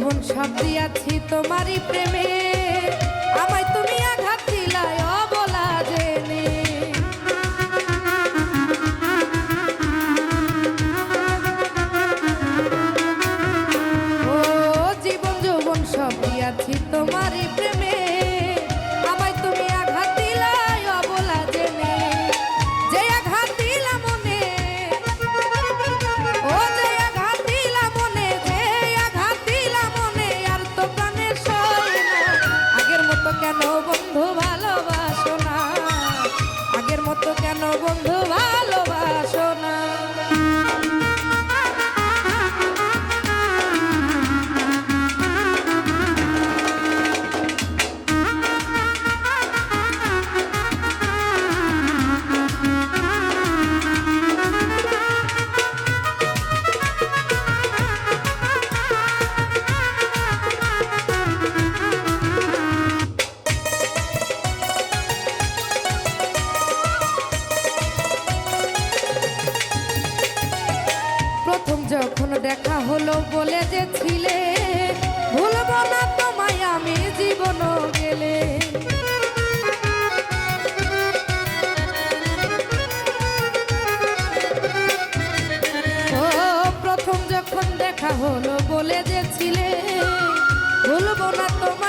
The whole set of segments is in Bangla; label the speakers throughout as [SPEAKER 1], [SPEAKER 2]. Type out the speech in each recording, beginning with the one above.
[SPEAKER 1] জীবন সব দিয়াছি তোমারই প্রেমে। আমায় তুমি আঘাত দিলায় অবলা জেনে। ও জীবন যৌবন সব দিয়াছি তোমারই প্রেমে। হলো বলে যে ছিলে, ভুলব না তোমায় আমি জীবন গেলে। ও, প্রথম যখন দেখা হলো বলে যে ছিলে, ভুলব না তোমায়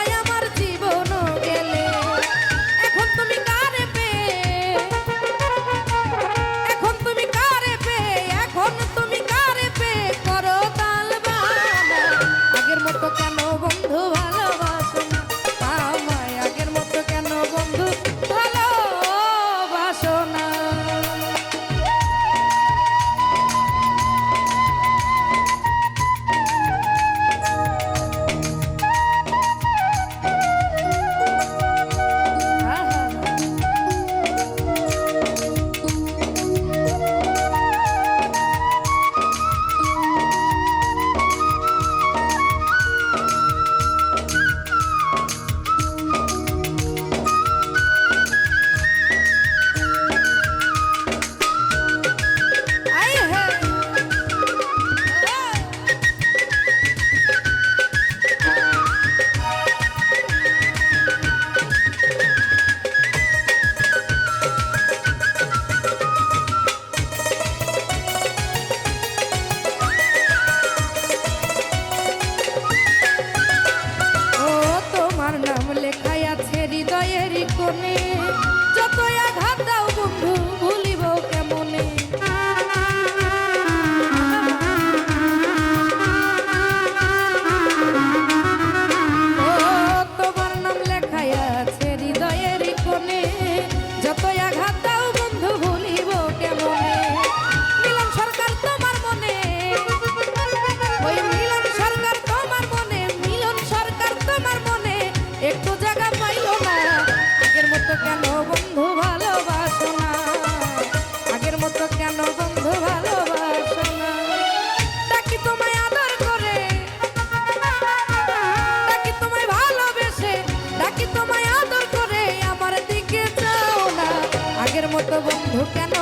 [SPEAKER 1] Yo estoy agarrado. বন্ধু কেন